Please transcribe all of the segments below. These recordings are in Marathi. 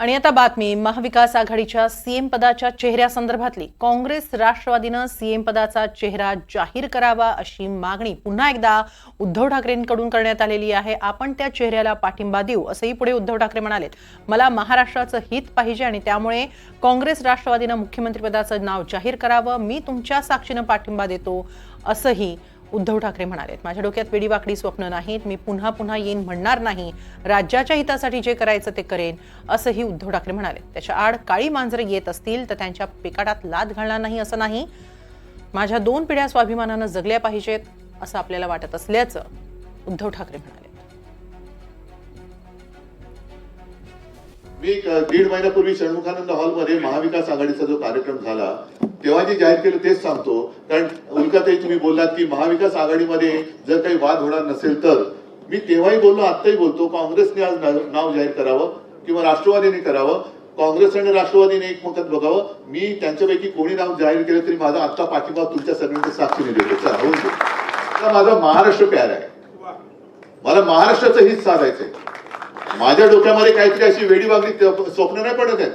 आणि आता बातमी. महाविकास आघाडीच्या सीएम पदाच्या चेहऱ्यासंदर्भातली. काँग्रेस राष्ट्रवादीनं सीएम पदाचा चेहरा जाहीर करावा अशी मागणी पुन्हा एकदा उद्धव ठाकरेंकडून करण्यात आलेली आहे. आपण त्या चेहऱ्याला पाठिंबा देऊ असंही पुढे उद्धव ठाकरे म्हणालेत. मला महाराष्ट्राचं हित पाहिजे आणि त्यामुळे काँग्रेस राष्ट्रवादीनं मुख्यमंत्रीपदाचं नाव जाहीर करावं. मी तुमच्या साक्षीनं पाठिंबा देतो असंही उद्धव ठाकरे म्हणालेत माझ्या डोक्यात वेडीवाकडी स्वप्न नाहीत मी पुन्हा पुन्हा येईन म्हणणार नाही. राज्याच्या हितासाठी जे करायचं ते करेन असंही उद्धव ठाकरे म्हणाले त्याच्या आड काळी मांजरं येत असतील तर त्यांच्या पिकाटात लाद घालणार नाही असं नाही. माझ्या दोन पिढ्या स्वाभिमानानं जगल्या पाहिजेत असं आपल्याला वाटत असल्याचं उद्धव ठाकरे म्हणाले मी दीड महिन्यापूर्वी षण्मुखानंद हॉलमध्ये महाविकास आघाडीचा जो कार्यक्रम झाला तेव्हा जे जाहीर केलं तेच सांगतो. कारण उल्काताई तुम्ही बोललात की महाविकास आघाडीमध्ये जर काही वाद होणार नसेल तर. मी तेव्हाही बोललो आत्ताही बोलतो. काँग्रेसने आज नाव जाहीर करावं किंवा राष्ट्रवादीने करावं. काँग्रेस आणि राष्ट्रवादीने एकमतात बघावं. मी त्यांच्यापैकी कोणी नाव जाहीर केलं तरी माझा आत्ता पाठिंबा तुमच्या सगळ्यांच्या साक्षीने देतो. चला माझा महाराष्ट्र प्यार आहे. मला महाराष्ट्राचं हित साधायचंय. माझ्या डोक्यामध्ये काहीतरी अशी वेडी वागणी स्वप्न नाही पडत आहेत.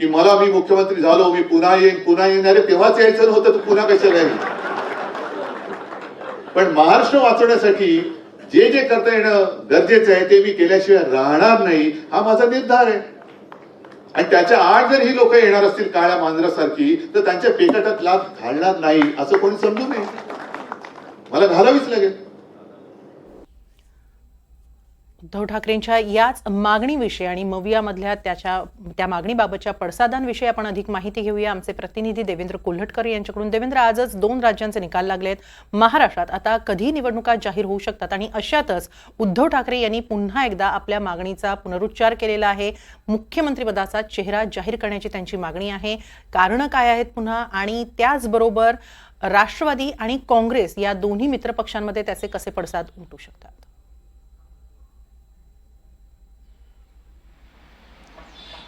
की मला मी मुख्यमंत्री झालो मी पुन्हा येईन पुन्हा येईन. अरे तेव्हाच यायचं नव्हतं तू पुन्हा कशाला येईल पण महाराष्ट्र वाचवण्यासाठी जे जे करता येणं गरजेचं आहे ते मी केल्याशिवाय राहणार नाही हा माझा निर्धार आहे. आणि त्याच्या आड जर ही लोक येणार असतील काळ्या मांजरासारखी तर त्यांच्या पेकटात लाभ घालणार नाही असं कोणी समजू नये. मला घालावीच लागेल. उद्धव ठाकरेंच्या याच मागणीविषयी आणि मवियामधल्या त्याच्या त्या मागणीबाबतच्या पडसादांविषयी आपण अधिक माहिती घेऊया. आमचे प्रतिनिधी देवेंद्र कोल्हटकर यांच्याकडून. देवेंद्र आजच दोन राज्यांचे निकाल लागले आहेत महाराष्ट्रात आता कधी निवडणुका जाहीर होऊ शकतात आणि अशातच उद्धव ठाकरे यांनी पुन्हा एकदा आपल्या मागणीचा पुनरुच्चार केलेला आहे. मुख्यमंत्रीपदाचा चेहरा जाहीर करण्याची त्यांची मागणी आहे. कारणं काय आहेत पुन्हा? आणि त्याचबरोबर राष्ट्रवादी आणि काँग्रेस या दोन्ही मित्रपक्षांमध्ये त्याचे कसे पडसाद उमटू शकतात?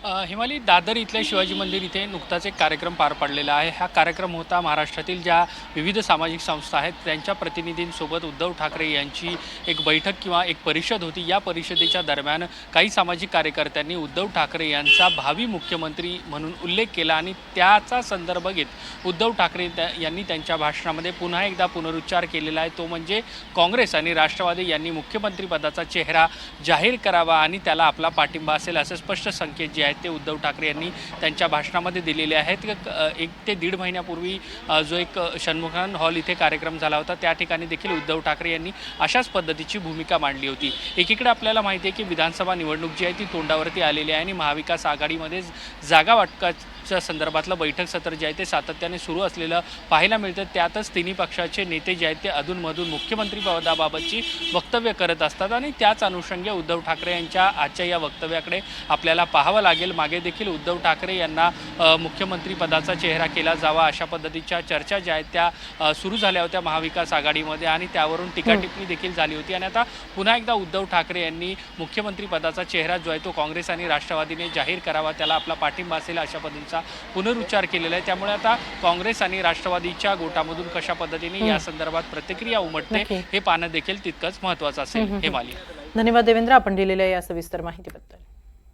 हिमाली दादर इथल्या शिवाजी मंदिर इथे नुकताच एक कार्यक्रम पार पडलेला आहे. हा कार्यक्रम होता महाराष्ट्रातील ज्या विविध सामाजिक संस्था आहेत त्यांच्या प्रतिनिधींसोबत उद्धव ठाकरे यांची एक बैठक किंवा एक परिषद होती. या परिषदेच्या दरम्यान काही सामाजिक कार्यकर्त्यांनी उद्धव ठाकरे यांचा भावी मुख्यमंत्री म्हणून उल्लेख केला आणि त्याचा संदर्भ घेत उद्धव ठाकरे त्या- यांनी त्यांच्या भाषणामध्ये पुन्हा एकदा पुनरुच्चार केलेला आहे. तो म्हणजे काँग्रेस आणि राष्ट्रवादी यांनी मुख्यमंत्रीपदाचा चेहरा जाहीर करावा आणि त्याला आपला पाठिंबा असेल असे स्पष्ट संकेत जे आहेत ते उद्धव ठाकरे यांनी त्यांच्या भाषणामध्ये दिलेले आहेत. एक ते दीड महिन्यापूर्वी जो एक षण्मुखन हॉल इथे कार्यक्रम झाला होता त्या ठिकाणी देखील उद्धव ठाकरे यांनी अशाच पद्धतीची भूमिका मांडली होती. एकीकडे आपल्याला माहिती आहे की विधानसभा निवडणूक जी आहे ती तोंडावरती आलेली आहे आणि महाविकास आघाडीमध्ये जागा वाटका संदर्भातलं बैठक सत्र जे आहे ते सातत्याने सुरू असलेलं पाहायला मिळतं. त्यातच तिन्ही पक्षाचे नेते जे आहेत ते अधूनमधून मुख्यमंत्री पदाबाबतची वक्तव्य करत असतात आणि त्याच अनुषंगे उद्धव ठाकरे यांच्या आजच्या या वक्तव्याकडे आपल्याला पाहावं लागेल. मागे देखील उद्धव ठाकरे यांना मुख्यमंत्री पदाचा चेहरा केला जावा अशा पद्धतीच्या चर्चा ज्या आहेत त्या सुरू झाल्या होत्या महाविकास आघाडीमध्ये आणि त्यावरून टीकाटिप्पणी देखील झाली होती. आणि आता पुन्हा एकदा उद्धव ठाकरे यांनी मुख्यमंत्री पदाचा चेहरा जो आहे तो काँग्रेस आणि राष्ट्रवादीने जाहीर करावा त्याला आपला पाठिंबा असेल अशा पद्धतीचा पुनरुच्चार केलेला आहे. त्यामुळे आता काँग्रेस आणि राष्ट्रवादीच्या गोटामधून कशा पद्धतीने या संदर्भात प्रतिक्रिया उमटते. हे पाहणं देखील तितकंच महत्वाचं असेल हे माली धन्यवाद देवेंद्र आपण दिलेल्या या सविस्तर माहितीबद्दल.